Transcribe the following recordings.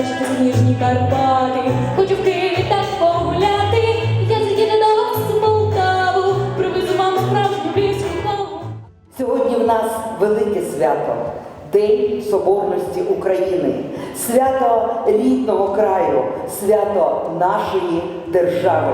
побачити сніжні Карпати. Хочу в Києві так погуляти. Я заїду до вас у Полтаву, привезу вам справжню львівську каву. Сьогодні в нас велике свято День Соборності України, свято рідного краю, свято нашої держави.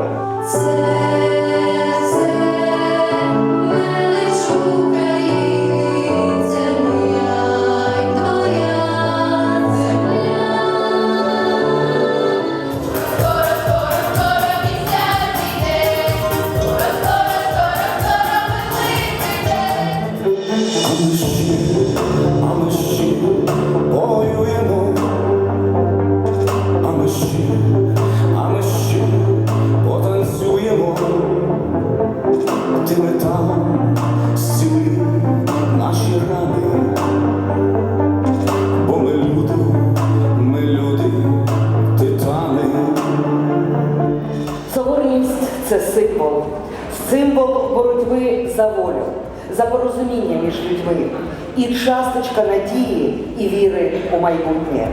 Ти металом зціли наші рани, бо ми люди, ми люди, титани. Соборність це символ, символ боротьби за волю, за порозуміння між людьми і часточка надії і віри у майбутнє.